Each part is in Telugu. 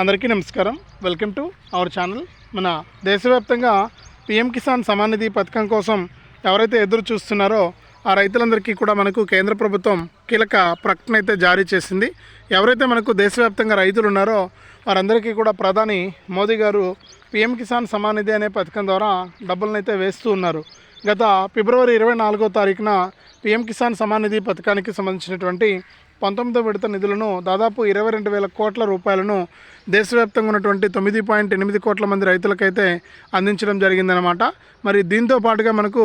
అందరికీ నమస్కారం. వెల్కమ్ టు అవర్ ఛానల్ మన దేశవ్యాప్తంగా పిఎం కిసాన్ సమానిధి పథకం కోసం ఎవరైతే ఎదురు చూస్తున్నారో ఆ రైతులందరికీ కూడా మనకు కేంద్ర ప్రభుత్వం కీలక ప్రకటన అయితే జారీ చేసింది. ఎవరైతే మనకు దేశవ్యాప్తంగా రైతులు ఉన్నారో వారందరికీ కూడా ప్రధాని మోదీ గారు పిఎం కిసాన్ సమానిధి అనే పథకం ద్వారా డబ్బులను అయితే వేస్తూ ఉన్నారు. గత ఫిబ్రవరి ఇరవై నాలుగో తారీఖున పిఎం కిసాన్ సమానిధి పథకానికి సంబంధించినటువంటి పంతొమ్మిదో విడత నిధులను దాదాపు ఇరవై రెండు వేల కోట్ల రూపాయలను దేశవ్యాప్తంగా ఉన్నటువంటి తొమ్మిది పాయింట్ ఎనిమిది కోట్ల మంది రైతులకైతే అందించడం జరిగిందనమాట మరి దీంతో పాటుగా మనకు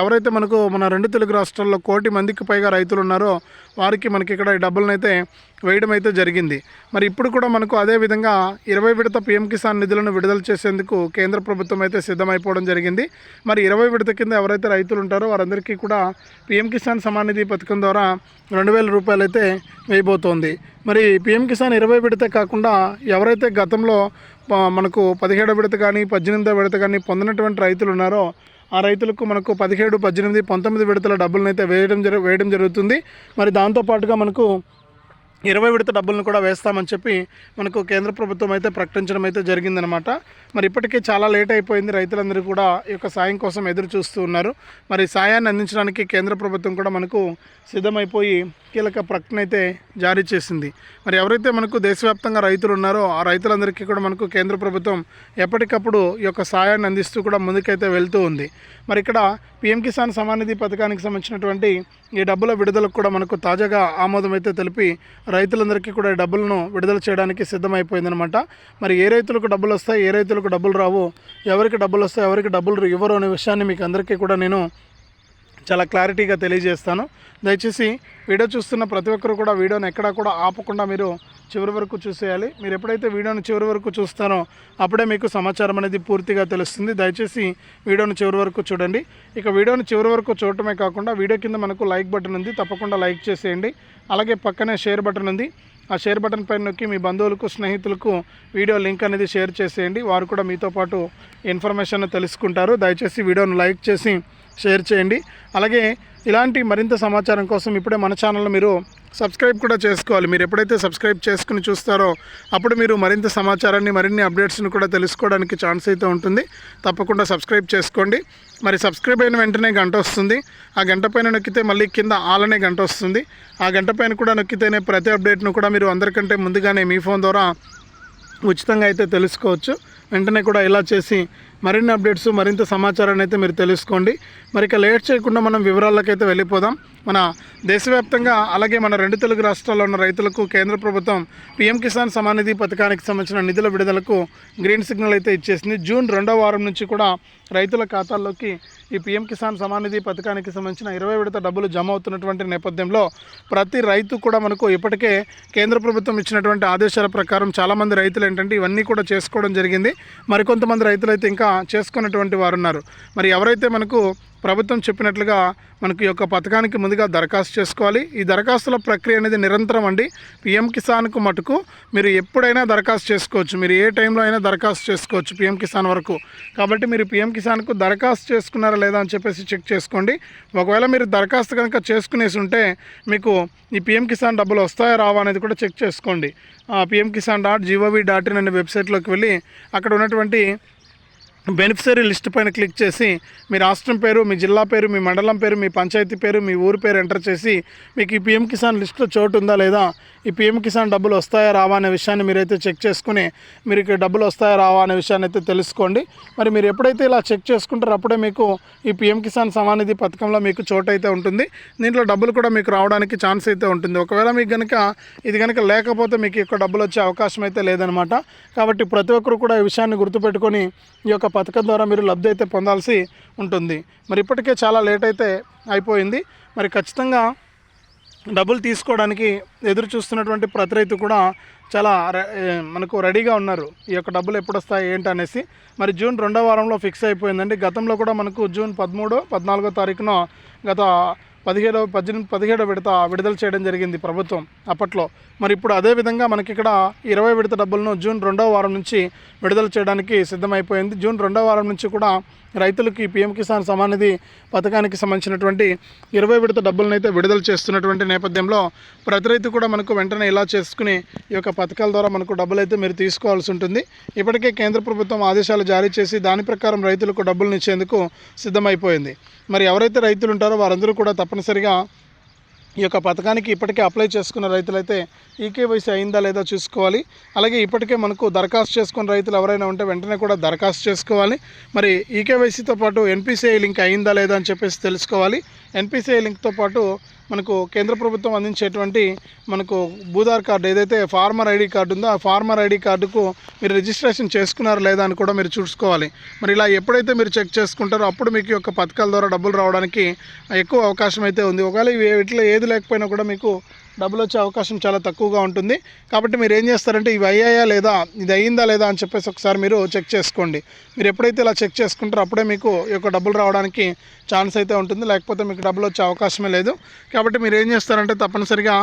ఎవరైతే మనకు మన రెండు తెలుగు రాష్ట్రాల్లో కోటి మందికి పైగా రైతులు ఉన్నారో వారికి మనకి ఇక్కడ ఈ డబ్బులను అయితే వేయడం అయితే జరిగింది. మరి ఇప్పుడు కూడా మనకు అదే విధంగా ఇరవై విడత పిఎం కిసాన్ నిధులను విడుదల చేసేందుకు కేంద్ర ప్రభుత్వం అయితే సిద్ధమైపోవడం జరిగింది. మరి ఇరవై విడత కింద ఎవరైతే రైతులు ఉంటారో వారందరికీ కూడా పిఎం కిసాన్ సమాన్ నిధి పథకం ద్వారా రెండు వేల రూపాయలు అయితే వేయబోతోంది. మరి పిఎం కిసాన్ ఇరవై విడత కాకుండా ఎవరైతే గతంలో మనకు పదిహేడో విడత కానీ పద్దెనిమిదో విడత కానీ పొందినటువంటి రైతులు ఉన్నారో ఆ రైతులకు మనకు పదిహేడు పద్దెనిమిది పంతొమ్మిది విడతల డబ్బులను అయితే వేయడం జరు వేయడం జరుగుతుంది. మరి దాంతోపాటుగా మనకు ఇరవై విడత డబ్బులను కూడా వేస్తామని చెప్పి మనకు కేంద్ర ప్రభుత్వం అయితే ప్రకటించడం అయితే జరిగిందనమాట మరి ఇప్పటికే చాలా లేట్ అయిపోయింది. రైతులందరూ కూడా ఈ యొక్క సాయం కోసం ఎదురు చూస్తూ ఉన్నారు. మరి సాయాన్ని అందించడానికి కేంద్ర ప్రభుత్వం కూడా మనకు సిద్ధమైపోయి కీలక ప్రకటన అయితే జారీ చేసింది. మరి ఎవరైతే మనకు దేశవ్యాప్తంగా రైతులు ఉన్నారో ఆ రైతులందరికీ కూడా మనకు కేంద్ర ప్రభుత్వం ఎప్పటికప్పుడు ఈ యొక్క సాయాన్ని అందిస్తూ కూడా ముందుకైతే వెళ్తూ ఉంది. మరి ఇక్కడ పిఎం కిసాన్ సమానిధి పథకానికి సంబంధించినటువంటి ఈ డబ్బుల విడుదలకు కూడా మనకు తాజాగా ఆమోదం అయితే తెలిపి రైతులందరికీ కూడా డబ్బులను విడుదల చేయడానికి సిద్ధమైపోయిందనమాట మరి ఏ రైతులకు డబ్బులు వస్తాయి ఏ రైతులకు డబ్బులు రావు ఎవరికి డబ్బులు వస్తాయి ఎవరికి డబ్బులు ఇవ్వరు అనే విషయాన్ని మీకు అందరికీ కూడా నేను చాలా క్లారిటీగా తెలియజేస్తాను. దయచేసి వీడియో చూస్తున్న ప్రతి ఒక్కరు కూడా వీడియోని ఎక్కడా కూడా ఆపకుండా మీరు చివరి వరకు చూసేయాలి. మీరు ఎప్పుడైతే వీడియోను చివరి వరకు చూస్తారో అప్పుడే మీకు సమాచారం అనేది పూర్తిగా తెలుస్తుంది. దయచేసి వీడియోను చివరి వరకు చూడండి. ఇక వీడియోను చివరి వరకు చూడటమే కాకుండా వీడియో కింద మనకు లైక్ బటన్ ఉంది. తప్పకుండా లైక్ చేసేయండి. అలాగే పక్కనే షేర్ బటన్ ఉంది. ఆ షేర్ బటన్ పైన నొక్కి మీ బంధువులకు స్నేహితులకు వీడియో లింక్ అనేది షేర్ చేసేయండి. వారు కూడా మీతో పాటు ఇన్ఫర్మేషన్ తెలుసుకుంటారు. దయచేసి వీడియోను లైక్ చేసి షేర్ చేయండి. అలాగే ఇలాంటి మరింత సమాచారం కోసం ఇప్పుడే మన ఛానల్లో మీరు సబ్స్క్రైబ్ కూడా చేసుకోవాలి. మీరు ఎప్పుడైతే సబ్స్క్రైబ్ చేసుకుని చూస్తారో అప్పుడు మీరు మరింత సమాచారాన్ని మరిన్ని అప్డేట్స్ని కూడా తెలుసుకోవడానికి ఛాన్స్ అయితే ఉంటుంది. తప్పకుండా సబ్స్క్రైబ్ చేసుకోండి. మరి సబ్స్క్రైబ్ అయిన వెంటనే గంట వస్తుంది. ఆ గంట పైన నొక్కితే మళ్ళీ కింద ఆలనే గంట వస్తుంది. ఆ గంట పైన కూడా నొక్కితేనే ప్రతి అప్డేట్ను కూడా మీరు అందరికంటే ముందుగానే మీ ఫోన్ ద్వారా ఉచితంగా అయితే తెలుసుకోవచ్చు. వెంటనే కూడా ఇలా చేసి మరిన్ని అప్డేట్స్ మరింత సమాచారాన్ని అయితే మీరు తెలుసుకోండి. మరి ఇక లేట్ చేయకుండా మనం వివరాల్లోకి అయితే వెళ్ళిపోదాం. మన దేశవ్యాప్తంగా అలాగే మన రెండు తెలుగు రాష్ట్రాల్లో ఉన్న రైతులకు కేంద్ర ప్రభుత్వం పీఎం కిసాన్ సమానిధి పథకానికి సంబంధించిన నిధుల విడుదలకు గ్రీన్ సిగ్నల్ అయితే ఇచ్చేసింది. జూన్ రెండో వారం నుంచి కూడా రైతుల ఖాతాల్లోకి ఈ పీఎం కిసాన్ సమానిధి పథకానికి సంబంధించిన ఇరవై విడత డబ్బులు జమ అవుతున్నటువంటి నేపథ్యంలో ప్రతి రైతు కూడా మనకు ఇప్పటికే కేంద్ర ప్రభుత్వం ఇచ్చినటువంటి ఆదేశాల ప్రకారం చాలామంది రైతులు ఏంటంటే ఇవన్నీ కూడా చేసుకోవడం జరిగింది. మరికొంతమంది రైతులు అయితే ఇంకా చేసుకున్నటువంటి వారు ఉన్నారు. మరి ఎవరైతే మనకు ప్రభుత్వం చెప్పినట్లుగా మనకి యొక్క పథకానికి ముందుగా దరఖాస్తు చేసుకోవాలి. ఈ దరఖాస్తుల ప్రక్రియ అనేది నిరంతరం అండి. పిఎం కిసాన్కు మటుకు మీరు ఎప్పుడైనా దరఖాస్తు చేసుకోవచ్చు. మీరు ఏ టైంలో అయినా దరఖాస్తు చేసుకోవచ్చు పిఎం కిసాన్ వరకు. కాబట్టి మీరు పిఎం కిసాన్కు దరఖాస్తు చేసుకున్నారా లేదా అని చెప్పేసి చెక్ చేసుకోండి. ఒకవేళ మీరు దరఖాస్తు కనుక చేసుకునేసి ఉంటే మీకు ఈ పిఎం కిసాన్ డబ్బులు వస్తాయా రావా అనేది కూడా చెక్ చేసుకోండి. PM Kisan dot G O V dot in అనే వెబ్సైట్లోకి వెళ్ళి అక్కడ ఉన్నటువంటి బెనిఫిషరీ లిస్ట్ పైన క్లిక్ చేసి మీ రాష్ట్రం పేరు మీ జిల్లా పేరు మీ మండలం పేరు మీ పంచాయతీ పేరు మీ ఊరు పేరు ఎంటర్ చేసి మీకు ఈ పిఎం కిసాన్ లిస్ట్లో చోటు ఉందా లేదా ఈ పిఎం కిసాన్ డబ్బులు వస్తాయా రావా అనే విషయాన్ని మీరైతే చెక్ చేసుకుని మీరు ఇక్కడ డబ్బులు వస్తాయా రావా అనే విషయాన్ని అయితే తెలుసుకోండి. మరి మీరు ఎప్పుడైతే ఇలా చెక్ చేసుకుంటారో అప్పుడే మీకు ఈ పిఎం కిసాన్ సమానిధి పథకంలో మీకు చోటు అయితే ఉంటుంది. దీంట్లో డబ్బులు కూడా మీకు రావడానికి ఛాన్స్ అయితే ఉంటుంది. ఒకవేళ మీకు కనుక ఇది కనుక లేకపోతే మీకు ఎక్కువ డబ్బులు వచ్చే అవకాశం అయితే లేదనమాట కాబట్టి ప్రతి ఒక్కరు కూడా ఈ విషయాన్ని గుర్తుపెట్టుకొని ఈ యొక్క పథకం ద్వారా మీరు లబ్ధి అయితే పొందాల్సి ఉంటుంది. మరి ఇప్పటికే చాలా లేట్ అయితే అయిపోయింది. మరి ఖచ్చితంగా డబ్బులు తీసుకోవడానికి ఎదురు చూస్తున్నటువంటి ప్రతి రైతు కూడా చాలా మనకు రెడీగా ఉన్నారు. ఈ యొక్క డబ్బులు ఎప్పుడు వస్తాయి ఏంటి అనేసి మరి జూన్ రెండో వారంలో ఫిక్స్ అయిపోయిందండి. గతంలో కూడా మనకు జూన్ పదమూడు పద్నాలుగో తారీఖున గత పదిహేడవ పద్దెనిమిది పదిహేడవ విడత విడుదల చేయడం జరిగింది ప్రభుత్వం అప్పట్లో. మరి ఇప్పుడు అదే విధంగా మనకి ఇక్కడ ఇరవై విడత డబ్బులను జూన్ రెండవ వారం నుంచి విడుదల చేయడానికి సిద్ధమైపోయింది. జూన్ రెండవ వారం నుంచి కూడా రైతులకి పీఎం కిసాన్ సమానిధి పథకానికి సంబంధించినటువంటి ఇరవై విడత డబ్బులను అయితే విడుదల చేస్తున్నటువంటి నేపథ్యంలో ప్రతి రైతు కూడా మనకు వెంటనే ఇలా చేసుకుని ఈ యొక్క పథకాల ద్వారా మనకు డబ్బులు అయితే మీరు తీసుకోవాల్సి ఉంటుంది. ఇప్పటికే కేంద్ర ప్రభుత్వం ఆదేశాలు జారీ చేసి దాని ప్రకారం రైతులకు డబ్బులు ఇచ్చేందుకు సిద్ధమైపోయింది. మరి ఎవరైతే రైతులు ఉంటారో వారందరూ కూడా తప్పనిసరిగా ఈ యొక్క పథకానికి ఇప్పటికే అప్లై చేసుకున్న రైతులైతే ఈకేవైసీ అయిందా లేదా చూసుకోవాలి. అలాగే ఇప్పటికే మనకు దరఖాస్తు చేసుకున్న రైతులు ఎవరైనా ఉంటే వెంటనే కూడా దరఖాస్తు చేసుకోవాలి. మరి ఈకేవైసీతో పాటు ఎన్పిసిఐ లింక్ అయిందా లేదా అని చెప్పేసి తెలుసుకోవాలి. ఎన్పిసిఐ లింక్తో పాటు మనకు కేంద్ర ప్రభుత్వం అందించేటువంటి మనకు భూధార్ కార్డు ఏదైతే ఫార్మర్ ఐడి కార్డు ఉందో ఆ ఫార్మర్ ఐడి కార్డుకు మీరు రిజిస్ట్రేషన్ చేసుకున్నారా లేదా అని కూడా మీరు చూసుకోవాలి. మరి ఇలా ఎప్పుడైతే మీరు చెక్ చేసుకుంటారో అప్పుడు మీకు యొక్క పథకాల ద్వారా డబ్బులు రావడానికి ఎక్కువ అవకాశం అయితే ఉంది. ఒకవేళ ఇవి ఇట్లా ఏది లేకపోయినా కూడా మీకు డబ్బులు వచ్చే అవకాశం చాలా తక్కువగా ఉంటుంది. కాబట్టి మీరు ఏం చేస్తారంటే ఇవి అయ్యాయా లేదా ఇది అయ్యిందా లేదా అని చెప్పేసి ఒకసారి మీరు చెక్ చేసుకోండి. మీరు ఎప్పుడైతే ఇలా చెక్ చేసుకుంటారో అప్పుడే మీకు ఈ యొక్క డబ్బులు రావడానికి ఛాన్స్ అయితే ఉంటుంది. లేకపోతే మీకు డబ్బులు వచ్చే అవకాశమే లేదు. కాబట్టి మీరు ఏం చేస్తారంటే తప్పనిసరిగా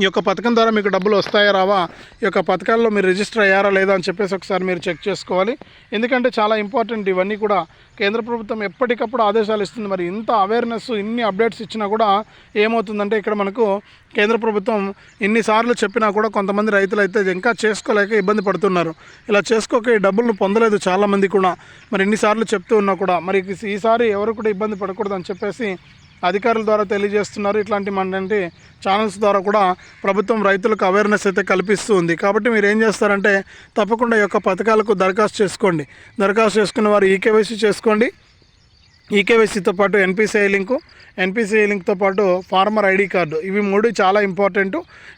ఈ యొక్క పథకం ద్వారా మీకు డబ్బులు వస్తాయా రావా? ఈ యొక్క పథకాల్లో మీరు రిజిస్టర్ అయ్యారా లేదా అని చెప్పేసి ఒకసారి మీరు చెక్ చేసుకోవాలి. ఎందుకంటే చాలా ఇంపార్టెంట్ ఇవన్నీ కూడా కేంద్ర ప్రభుత్వం ఎప్పటికప్పుడు ఆదేశాలు ఇస్తుంది. మరి ఇంత అవేర్నెస్ ఇన్ని అప్డేట్స్ ఇచ్చినా కూడా ఏమవుతుందంటే ఇక్కడ మనకు కేంద్ర ప్రభుత్వం ఇన్నిసార్లు చెప్పినా కూడా కొంతమంది రైతులు అయితే ఇంకా చేసుకోలేక ఇబ్బంది పడుతున్నారు. ఇలా చేసుకోక ఈ డబ్బులను పొందలేదు చాలామంది కూడా. మరి ఇన్నిసార్లు చెప్తూ ఉన్నా కూడా. మరి ఈసారి ఎవరు కూడా ఇబ్బంది పడకూడదు అని చెప్పేసి అధికారుల ద్వారా తెలియజేస్తున్నారు. ఇట్లాంటి మనటి ఛానల్స్ ద్వారా కూడా ప్రభుత్వం రైతులకు అవేర్నెస్ అయితే కల్పిస్తూ ఉంది కాబట్టి మీరు ఏం చేస్తారంటే తప్పకుండా ఈ యొక్క పథకాలకు దరఖాస్తు చేసుకోండి. దరఖాస్తు చేసుకున్న వారు ఈకేవైసీ చేసుకోండి. ఈకేవైసీతో పాటు ఎన్పిసిఐ లింకు ఎన్పిసిఐ లింక్తో పాటు ఫార్మర్ ఐడి కార్డు ఇవి మూడు చాలా ఇంపార్టెంట్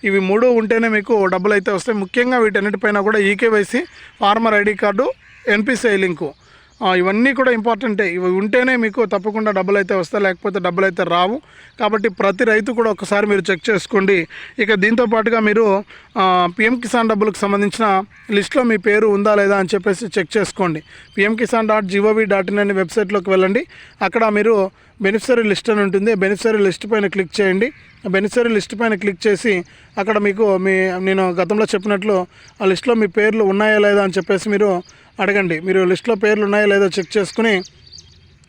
ఇవి మూడు ఉంటేనే మీకు డబ్బులు అయితే వస్తాయి. ముఖ్యంగా వీటన్నిటిపైన కూడా eKYC farmer ID card NPCI link ఇవన్నీ కూడా ఇంపార్టెంటే. ఇవి ఉంటేనే మీకు తప్పకుండా డబ్బులు అయితే వస్తాయి లేకపోతే డబ్బులు అయితే రావు. కాబట్టి ప్రతి రైతు కూడా ఒకసారి మీరు చెక్ చేసుకోండి. ఇక దీంతో పాటుగా మీరు పిఎం కిసాన్ డబ్బులకు సంబంధించిన లిస్ట్లో మీ పేరు ఉందా లేదా అని చెప్పేసి చెక్ చేసుకోండి. PM Kisan dot G O V dot in అనే వెబ్సైట్లోకి వెళ్ళండి. అక్కడ మీరు బెనిఫిషరీ లిస్ట్ అని ఉంటుంది. బెనిఫిషరీ లిస్ట్ పైన క్లిక్ చేయండి. బెనిఫిషరీ లిస్ట్ పైన క్లిక్ చేసి అక్కడ మీకు మీ నేను గతంలో చెప్పినట్లు ఆ లిస్ట్లో మీ పేర్లు ఉన్నాయా లేదా అని చెప్పేసి మీరు అడగండి. మీరు లిస్ట్లో పేర్లు ఉన్నాయో లేదో చెక్ చేసుకుని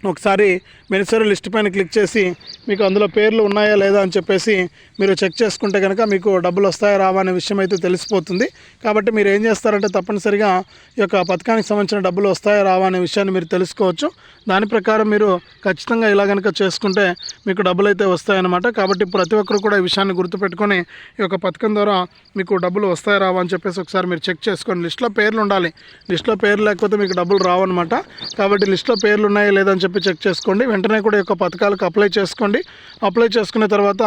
ఒకసారి బెనిఫిషరీ లిస్ట్ పైన క్లిక్ చేసి మీకు అందులో పేర్లు ఉన్నాయా లేదా అని చెప్పేసి మీరు చెక్ చేసుకుంటే కనుక మీకు డబ్బులు వస్తాయా రావా అనే విషయం అయితే తెలిసిపోతుంది. కాబట్టి మీరు ఏం చేస్తారంటే తప్పనిసరిగా ఈ యొక్క పథకానికి సంబంధించిన డబ్బులు వస్తాయా రావా అనే విషయాన్ని మీరు తెలుసుకోవచ్చు. దాని ప్రకారం మీరు ఖచ్చితంగా ఇలా కనుక చేసుకుంటే మీకు డబ్బులు అయితే వస్తాయన్నమాట. కాబట్టి ప్రతి ఒక్కరు కూడా ఈ విషయాన్ని గుర్తుపెట్టుకొని ఈ యొక్క పథకం ద్వారా మీకు డబ్బులు వస్తాయా రావా అని చెప్పేసి ఒకసారి మీరు చెక్ చేసుకోండి లిస్ట్లో పేర్లు ఉండాలి. లిస్ట్లో పేర్లు లేకపోతే మీకు డబ్బులు రావన్నమాట. కాబట్టి లిస్ట్లో పేర్లు ఉన్నాయా లేదని చెప్పి చెక్ చేసుకోండి. వెంటనే కూడా ఈ యొక్క పథకాలకు అప్లై చేసుకోండి. అప్లై చేసుకున్న తర్వాత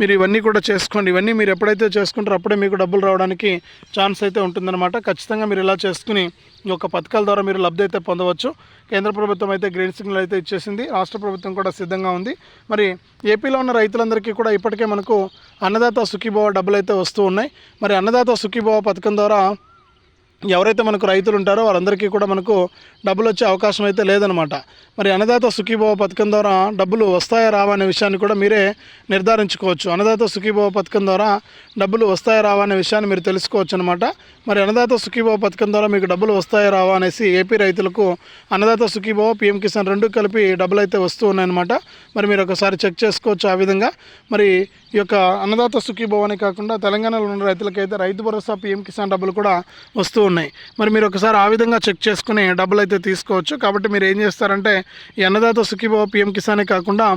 మీరు ఇవన్నీ కూడా చేసుకోండి. ఇవన్నీ మీరు ఎప్పుడైతే చేసుకుంటారో అప్పుడే మీకు డబ్బులు రావడానికి ఛాన్స్ అయితే ఉంటుందన్నమాట. ఖచ్చితంగా మీరు ఇలా చేసుకుని ఈ యొక్క పథకాల ద్వారా మీరు లబ్ధి అయితే పొందవచ్చు. కేంద్ర ప్రభుత్వం అయితే గ్రీన్ సిగ్నల్ అయితే ఇచ్చేసింది. రాష్ట్ర ప్రభుత్వం కూడా సిద్ధంగా ఉంది. మరి ఏపీలో ఉన్న రైతులందరికీ కూడా ఇప్పటికే మనకు అన్నదాత సుఖీభావ డబ్బులు అయితే వస్తూ ఉన్నాయి. మరి అన్నదాత సుఖీభావ పథకం ద్వారా ఎవరైతే మనకు రైతులు ఉంటారో వారందరికీ కూడా మనకు డబ్బులు వచ్చే అవకాశం అయితే లేదనమాట. మరి అన్నదాత సుఖీభవ పథకం ద్వారా డబ్బులు వస్తాయా రావా అనే విషయాన్ని కూడా మీరే నిర్ధారించుకోవచ్చు. అన్నదాత సుఖీభవ పథకం ద్వారా డబ్బులు వస్తాయా రావా అనే విషయాన్ని మీరు తెలుసుకోవచ్చు అనమాట మరి అన్నదాత సుఖీభవ పథకం ద్వారా మీకు డబ్బులు వస్తాయా రావా అనేసి ఏపీ రైతులకు అన్నదాత సుఖీభవ పిఎం కిసాన్ రెండు కలిపి డబ్బులు అయితే వస్తూ ఉన్నాయన్నమాట. మరి మీరు ఒకసారి చెక్ చేసుకోవచ్చు ఆ విధంగా. మరి ఈ యొక్క అన్నదాత సుఖీభవ కాకుండా తెలంగాణలో ఉన్న రైతులకైతే రైతు భరోసా పిఎం కిసాన్ డబ్బులు కూడా వస్తూ ఉన్నాయి. మరి మీరు ఒకసారి ఆ విధంగా చెక్ చేసుకుని డబ్బులు అయితే తీసుకోవచ్చు. కాబట్టి మీరు ఏం చేస్తారంటే ఈ అన్నదాత సుఖీభవ పిఎం కిసానే కాకుండా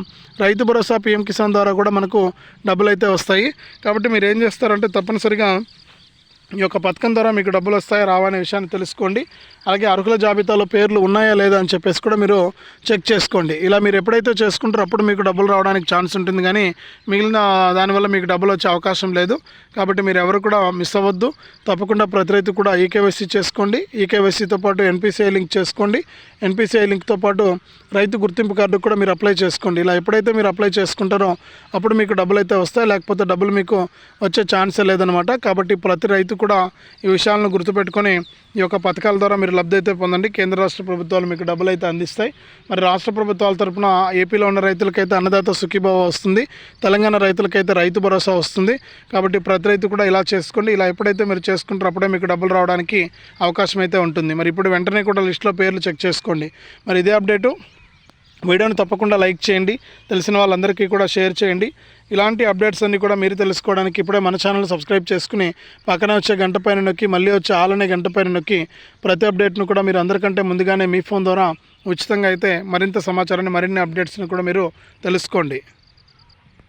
రైతు భరోసా పిఎం కిసాన్ ద్వారా కూడా మనకు డబ్బులు అయితే వస్తాయి. కాబట్టి మీరు ఏం చేస్తారంటే తప్పనిసరిగా ఈ యొక్క పథకం ద్వారా మీకు డబ్బులు వస్తాయా రావా అనే విషయాన్ని తెలుసుకోండి. అలాగే అర్హుల జాబితాలో పేర్లు ఉన్నాయా లేదా అని చెప్పేసి కూడా మీరు చెక్ చేసుకోండి. ఇలా మీరు ఎప్పుడైతే చేసుకుంటారో అప్పుడు మీకు డబ్బులు రావడానికి ఛాన్స్ ఉంటుంది కానీ మిగిలిన దానివల్ల మీకు డబ్బులు వచ్చే అవకాశం లేదు. కాబట్టి మీరు ఎవరు కూడా మిస్ అవ్వద్దు. తప్పకుండా ప్రతి రైతు కూడా ఈకేవైసీ చేసుకోండి. ఈకేవైసీతో పాటు ఎన్పిసిఐ లింక్ చేసుకోండి. ఎన్పిసిఐ లింక్తో పాటు రైతు గుర్తింపు కార్డు కూడా మీరు అప్లై చేసుకోండి. ఇలా ఎప్పుడైతే మీరు అప్లై చేసుకుంటారో అప్పుడు మీకు డబ్బులు అయితే వస్తాయి. లేకపోతే డబ్బులు మీకు వచ్చే ఛాన్సే లేదనమాట కాబట్టి ప్రతి రైతు కూడా ఈ విషయాలను గుర్తుపెట్టుకొని ఈ యొక్క పథకాల ద్వారా మీరు లబ్ధి అయితే పొందండి. కేంద్ర రాష్ట్ర ప్రభుత్వాలు మీకు డబ్బులు అయితే అందిస్తాయి. మరి రాష్ట్ర ప్రభుత్వాల తరపున ఏపీలో ఉన్న రైతులకైతే అన్నదాత సుఖీభావ వస్తుంది. తెలంగాణ రైతులకైతే రైతు భరోసా వస్తుంది. కాబట్టి ప్రతి రైతు కూడా ఇలా చేసుకోండి. ఇలా ఎప్పుడైతే మీరు చేసుకుంటారో అప్పుడే మీకు డబ్బులు రావడానికి అవకాశం అయితే ఉంటుంది. మరి ఇప్పుడు వెంటనే కూడా లిస్ట్లో పేర్లు చెక్ చేసుకోండి. మరి ఇదే అప్డేటు. వీడియోని తప్పకుండా లైక్ చేయండి. తెలిసిన వాళ్ళందరికీ కూడా షేర్ చేయండి. ఇలాంటి అప్డేట్స్ అన్నీ కూడా మీరు తెలుసుకోవడానికి ఇప్పుడే మన ఛానల్ సబ్స్క్రైబ్ చేసుకుని పక్కన వచ్చే గంట పైన నొక్కి మళ్ళీ వచ్చే ఆలనే గంట పైన నొక్కి ప్రతి అప్డేట్ను కూడా మీరు అందరికంటే ముందుగానే మీ ఫోన్ ద్వారా ఉచితంగా అయితే మరింత సమాచారాన్ని మరిన్ని అప్డేట్స్ని కూడా మీరు తెలుసుకోండి.